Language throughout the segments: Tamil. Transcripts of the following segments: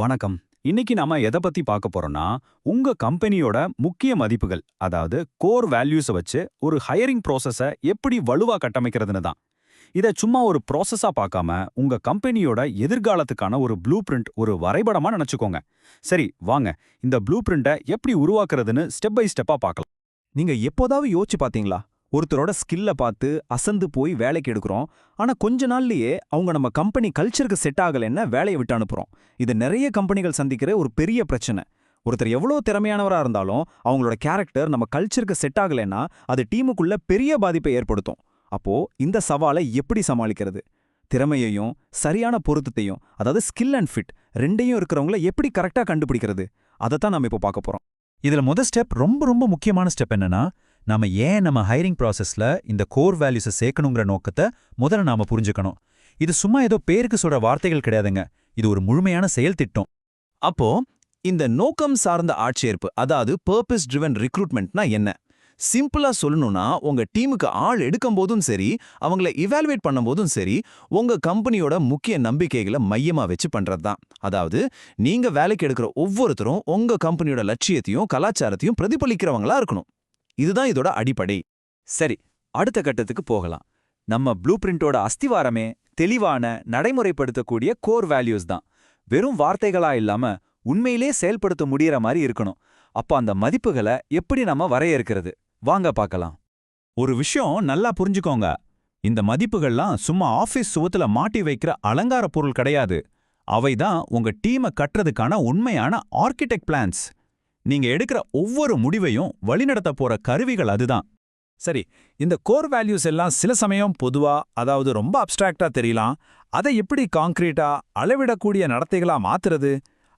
வணக்கம். இன்னைக்கு நாம எதை பத்தி பார்க்க போறோம்னா உங்க கம்பெனியோட முக்கிய மதிப்புகள் அதாவது கோர் வேல்யூஸை வச்சு ஒரு ஹையரிங் ப்ராசஸை எப்படி வலுவா கட்டமைக்கிறதுன்னு தான். இதை சும்மா ஒரு ப்ராசஸா பார்க்காம உங்க கம்பெனியோட எதிர்காலத்துக்கான ஒரு ப்ளூ பிரிண்ட் ஒரு வரைபடமா நினைச்சுக்கோங்க. சரி வாங்க. இந்த ப்ளூ பிரிண்ட்டை எப்படி உருவாக்குறதுன்னு ஸ்டெப் பை ஸ்டெப்பா பார்க்கலாம். நீங்க எப்போதாவது யோசிச்சு பாத்தீங்களா ஒருத்தரோட ஸ்கில்ல பார்த்து அசந்து போய் வேலைக்கு எடுக்கிறோம். ஆனா கொஞ்ச நாள்லயே அவங்க நம்ம கம்பெனி கல்ச்சருக்கு செட் ஆகலைன்னா வேலையை விட்டு அனுப்புறோம். இது நிறைய கம்பெனிகள் சந்திக்கிற ஒரு பெரிய பிரச்சனை. ஒருத்தர் எவ்வளோ திறமையானவரா இருந்தாலும் அவங்களோட கேரக்டர் நம்ம கல்ச்சருக்கு செட் ஆகலைன்னா அது டீமுக்குள்ள பெரிய பாதிப்பை ஏற்படுத்தும். அப்போ இந்த சவாலை எப்படி சமாளிக்கிறது? திறமையையும் சரியான பொருத்தத்தையும் அதாவது ஸ்கில் அண்ட் ஃபிட் ரெண்டையும் இருக்கிறவங்கள எப்படி கரெக்டா கண்டுபிடிக்கிறது? அதைத்தான் நம்ம இப்போ பார்க்க போகிறோம் இதுல முதல் ஸ்டெப் ரொம்ப ரொம்ப முக்கியமான ஸ்டெப் என்னன்னா நாம ஏன் நம்ம ஹைரிங் ப்ராசஸ்ல இந்த கோர் வேல்யூஸை சேர்க்கணுங்கிற நோக்கத்தை முதல்ல நாம புரிஞ்சுக்கணும். இது சும்மா ஏதோ பேருக்கு சொல்ற வார்த்தைகள் கிடையாதுங்க. இது ஒரு முழுமையான செயல் திட்டம். அப்போ இந்த நோக்கம் சார்ந்த ஆட்சேர்ப்பு அதாவது பர்பஸ் ட்ரிவன் ரிக்ரூட்மெண்ட்னா என்ன? சிம்பிளா சொல்லணும்னா உங்க டீமுக்கு ஆள் எடுக்கும் போதும் சரி அவங்கள இவாலுவேட் பண்ணும்போதும் சரி உங்க கம்பெனியோட முக்கிய நம்பிக்கைகளை மையமா வச்சு பண்றது தான் அதாவது நீங்க வேலைக்கு எடுக்கிற ஒவ்வொருத்தரும் உங்க கம்பெனியோட லட்சியத்தையும் கலாச்சாரத்தையும் பிரதிபலிக்கிறவங்களா இருக்கணும். இதுதான் இதோட அடிப்படை. சரி அடுத்த கட்டத்துக்கு போகலாம். நம்ம ப்ளூ பிரிண்டோட அஸ்திவாரமே தெளிவான நடைமுறைப்படுத்தக்கூடிய கோர் வேல்யூஸ் தான். வெறும் வார்த்தைகளா இல்லாம உண்மையிலே செயல்படுத்த முடியற மாதிரி இருக்கணும். அப்போ அந்த மதிப்புகளை எப்படி நம்ம வரையறுக்கிறது? வாங்க பார்க்கலாம். ஒரு விஷயம் நல்லா புரிஞ்சுக்கோங்க. இந்த மதிப்புகள்லாம் சும்மா ஆபீஸ் சுவத்துல மாட்டி வைக்கிற அலங்கார பொருள் கிடையாது. அவை தான் உங்க டீமை கட்டுறதுக்கான உண்மையான ஆர்கிடெக்ட் பிளான்ஸ். நீங்க எடுக்கிற ஒவ்வொரு முடிவையும் வழிநடத்த போற கருவிகள் அதுதான். சரி இந்த கோர் வேல்யூஸ் எல்லாம் சில சமயம் பொதுவா அதாவது ரொம்ப அப்டிராக்டா தெரியலாம். அதை எப்படி காங்க்ரீட்டா அளவிடக்கூடிய நடத்தைகளா மாத்துறது?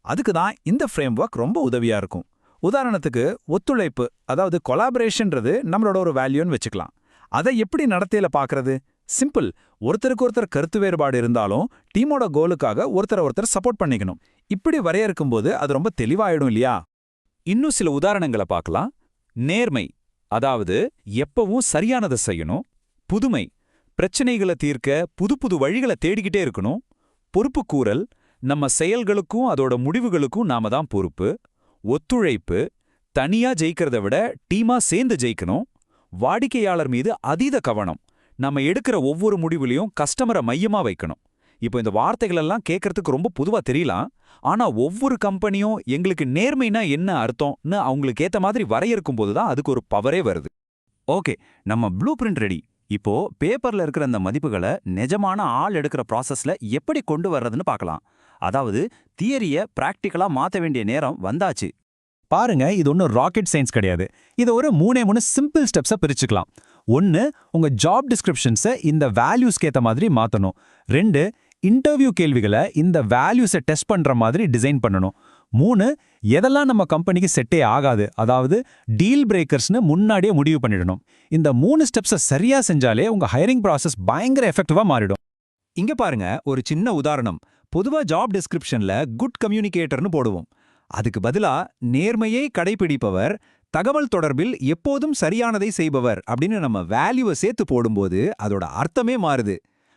அதுக்கு தான் இந்த ஃப்ரேம் ஒர்க் ரொம்ப உதவியா இருக்கும். உதாரணத்துக்கு ஒத்துழைப்பு அதாவது கொலாபரேஷன்றது நம்மளோட ஒரு வேல்யூன்னு வச்சுக்கலாம். அதை எப்படி நடத்தையில பாக்குறது? சிம்பிள் ஒருத்தருக்கு ஒருத்தர் கருத்து வேறுபாடு இருந்தாலும் டீமோட கோலுக்காக ஒருத்தர் ஒருத்தர் சப்போர்ட் பண்ணிக்கணும். இப்படி வரையறுக்கும் போது அது ரொம்ப தெளிவாயிடும் இல்லையா? இன்னும் சில உதாரணங்களை பார்க்கலாம். நேர்மை அதாவது எப்பவும் சரியானதை செய்யணும். புதுமை பிரச்சனைகளை தீர்க்க புது புது வழிகளை தேடிக்கிட்டே இருக்கணும். பொறுப்புக்கூறல் நம்ம செயல்களுக்கும் அதோட முடிவுகளுக்கும் நாம தான் பொறுப்பு. ஒத்துழைப்பு தனியா ஜெயிக்கிறத விட டீமா சேர்ந்து ஜெயிக்கணும். வாடிக்கையாளர் மீது அதீத கவனம் நம்ம எடுக்கிற ஒவ்வொரு முடிவுலையும் கஸ்டமரை மையமா வைக்கணும். இப்போ இந்த வார்த்தைகள் எல்லாம் கேட்கறதுக்கு ரொம்ப பொதுவா தெரியலாம். ஆனா ஒவ்வொரு கம்பெனியும் எங்களுக்கு நேர்மைனா என்ன அர்த்தம்னு அவங்களுக்கு ஏத்த மாதிரி வரையறுக்கும் போது தான் அதுக்கு ஒரு பவரே வருது. ஓகே நம்ம ப்ளூ பிரிண்ட் ரெடி இப்போ பேப்பர்ல இருக்கிற அந்த மதிப்புகளை நிஜமான ஆள் எடுக்கிற ப்ராசஸ்ல எப்படி கொண்டு வர்றதுன்னு பார்க்கலாம். அதாவது தியரிய பிராக்டிக்கலா மாத்த வேண்டிய நேரம் வந்தாச்சு. பாருங்க இது ஒன்றும் ராக்கெட் சயின்ஸ் கிடையாது. இதை ஒரு மூணே மூணு சிம்பிள் ஸ்டெப்ஸை பிரிச்சுக்கலாம். ஒன்று உங்க ஜாப் டிஸ்கிரிப்ஷன்ஸை இந்த வேல்யூஸ்க்கு ஏற்ற மாதிரி மாற்றணும் ரெண்டு இன்டர்வியூ கேள்விகளை இந்த வேல்யூஸை டெஸ்ட் பண்ற மாதிரி டிசைன் பண்ணணும். மூணு எதெல்லாம் நம்ம கம்பெனிக்கு செட்டே ஆகாது அதாவது டீல் பிரேக்கர்ஸ்னு முன்னாடியே முடிவு பண்ணிடணும். இந்த மூணு ஸ்டெப்ஸை சரியா செஞ்சாலே உங்க ஹையரிங் ப்ராசஸ் பயங்கர எஃபெக்டிவாக மாறிடும். இங்க பாருங்க ஒரு சின்ன உதாரணம். பொதுவா ஜாப் டிஸ்கிரிப்ஷனில் குட் கம்யூனிகேட்டர்னு போடுவோம். அதுக்கு பதிலா நேர்மையை கடைபிடிப்பவர் தகவல் தொடர்பில் எப்போதும் சரியானதை செய்பவர் அப்படின்னு நம்ம வேல்யூவை சேர்த்து போடும்போது அதோட அர்த்தமே மாறுது.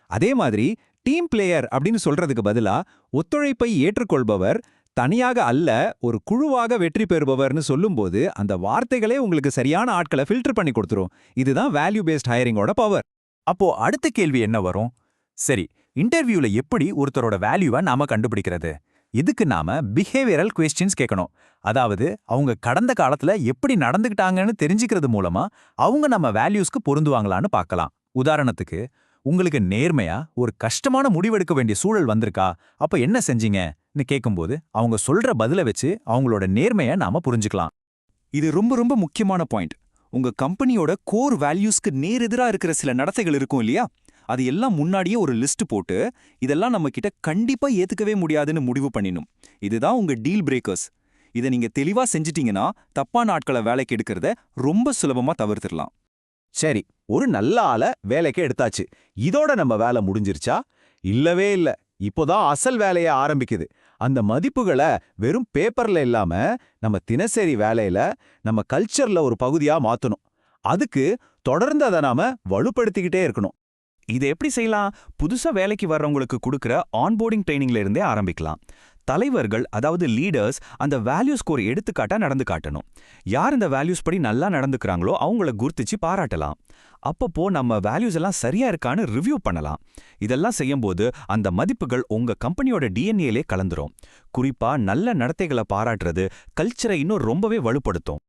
அதே மாதிரி டீம் பிளேயர் அப்படின்னு சொல்றதுக்கு பதிலா ஒத்துழைப்பை ஏற்றுக்கொள்பவர் தனியாக அல்ல ஒரு குழுவாக வெற்றி பெறுபவர்னு சொல்லும்போது அந்த வார்த்தைகளே உங்களுக்கு சரியான ஆட்களை ஃபில்டர் பண்ணி கொடுத்துரும். இதுதான் வேல்யூ பேஸ்ட் ஹையரிங்கோட பவர் அப்போ அடுத்த கேள்வி என்ன வரும்? சரி இன்டர்வியூல எப்படி ஒருத்தரோட வேல்யூவை நாம கண்டுபிடிக்கிறது? இதுக்கு நாம பிஹேவியரல் கொஸ்டின்ஸ் கேட்கணும். அதாவது அவங்க கடந்த காலத்துல எப்படி நடந்துக்கிட்டாங்கன்னு தெரிஞ்சுக்கிறது மூலமா அவங்க நம்ம வேல்யூஸ்க்கு பொருந்துவாங்களான்னு பார்க்கலாம். உதாரணத்துக்கு உங்களுக்கு நேர்மையா ஒரு கஷ்டமான முடிவெடுக்க வேண்டிய சூழல் வந்திருக்கா? அப்ப என்ன செஞ்சீங்கன்னு கேட்கும்போது அவங்க சொல்ற பதில வச்சு அவங்களோட நேர்மையை நாம புரிஞ்சுக்கலாம். இது ரொம்ப ரொம்ப முக்கியமான பாயிண்ட். உங்க கம்பெனியோட கோர் வேல்யூஸ்க்கு நேரெதிரா இருக்கிற சில நடத்தைகள் இருக்கும் இல்லையா? அது எல்லாம் முன்னாடியே ஒரு லிஸ்ட் போட்டு இதெல்லாம் நம்ம கிட்ட கண்டிப்பா ஏத்துக்கவே முடியாதுன்னு முடிவு பண்ணிடணும். இதுதான் உங்க டீல் பிரேக்கர்ஸ். இதை நீங்க தெளிவா செஞ்சிட்டீங்கன்னா தப்பான ஆட்களை வேலைக்கு எடுக்கிறத ரொம்ப சுலபமா தவிர்த்திடலாம். சரி ஒரு நல்ல ஆளை வேலைக்கு எடுத்தாச்சு. இதோட நம்ம வேலை முடிஞ்சிருச்சா? இல்லவே இல்ல. இப்போதான் அசல் வேலைய ஆரம்பிக்குது. அந்த மதிப்புகளை வெறும் பேப்பர்ல இல்லாம நம்ம தினசரி வேலையில நம்ம கல்ச்சர்ல ஒரு பகுதியா மாத்தணும். அதுக்கு தொடர்ந்து அதை நாம வலுப்படுத்திக்கிட்டே இருக்கணும். இதை எப்படி செய்யலாம்? புதுசா வேலைக்கு வர்றவங்களுக்கு கொடுக்குற ஆன்போர்டிங் ட்ரைனிங்ல இருந்தே ஆரம்பிக்கலாம். தலைவர்கள் அதாவது லீடர்ஸ் அந்த வேல்யூ ஸ்கோர் எடுத்துக்காட்டா நடந்து காட்டணும். யார் இந்த வேல்யூஸ் படி நல்லா நடந்துக்கிறாங்களோ அவங்கள குர்த்திச்சு பாராட்டலாம். அப்பப்போ நம்ம வேல்யூஸ் எல்லாம் சரியா இருக்கான்னு ரிவ்யூ பண்ணலாம். இதெல்லாம் செய்யும்போது அந்த மதிப்புகள் உங்க கம்பெனியோட டிஎன்ஏலே கலந்துரும். குறிப்பா நல்ல நடத்தைகளை பாராட்டுறது கல்ச்சரை இன்னும் ரொம்பவே வலுப்படுத்தும்.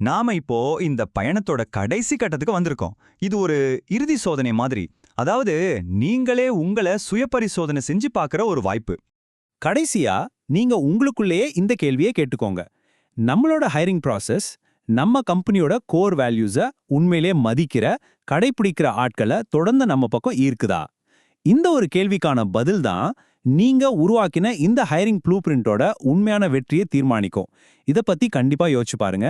நாம இப்போ இந்த பயணத்தோட கடைசி கட்டத்துக்கு வந்திருக்கோம். இது ஒரு இறுதி சோதனை மாதிரி. அதாவது நீங்களே உங்களை சுயபரிசோதனை செஞ்சு பார்க்குற ஒரு வாய்ப்பு. கடைசியா நீங்க உங்களுக்குள்ளேயே இந்த கேள்வியை கேட்டுக்கோங்க. நம்மளோட ஹைரிங் ப்ராசஸ் நம்ம கம்பெனியோட கோர் வேல்யூஸ உண்மையிலே மதிக்கிற கடைபிடிக்கிற ஆட்களை தொடர்ந்து நம்ம பக்கம் ஈர்க்குதா? இந்த ஒரு கேள்விக்கான பதில் தான் நீங்க உருவாக்கின இந்த ஹைரிங் ப்ளூ பிரிண்டோட உண்மையான வெற்றியை தீர்மானிக்கும். இத பத்தி கண்டிப்பா யோசிச்சு பாருங்க.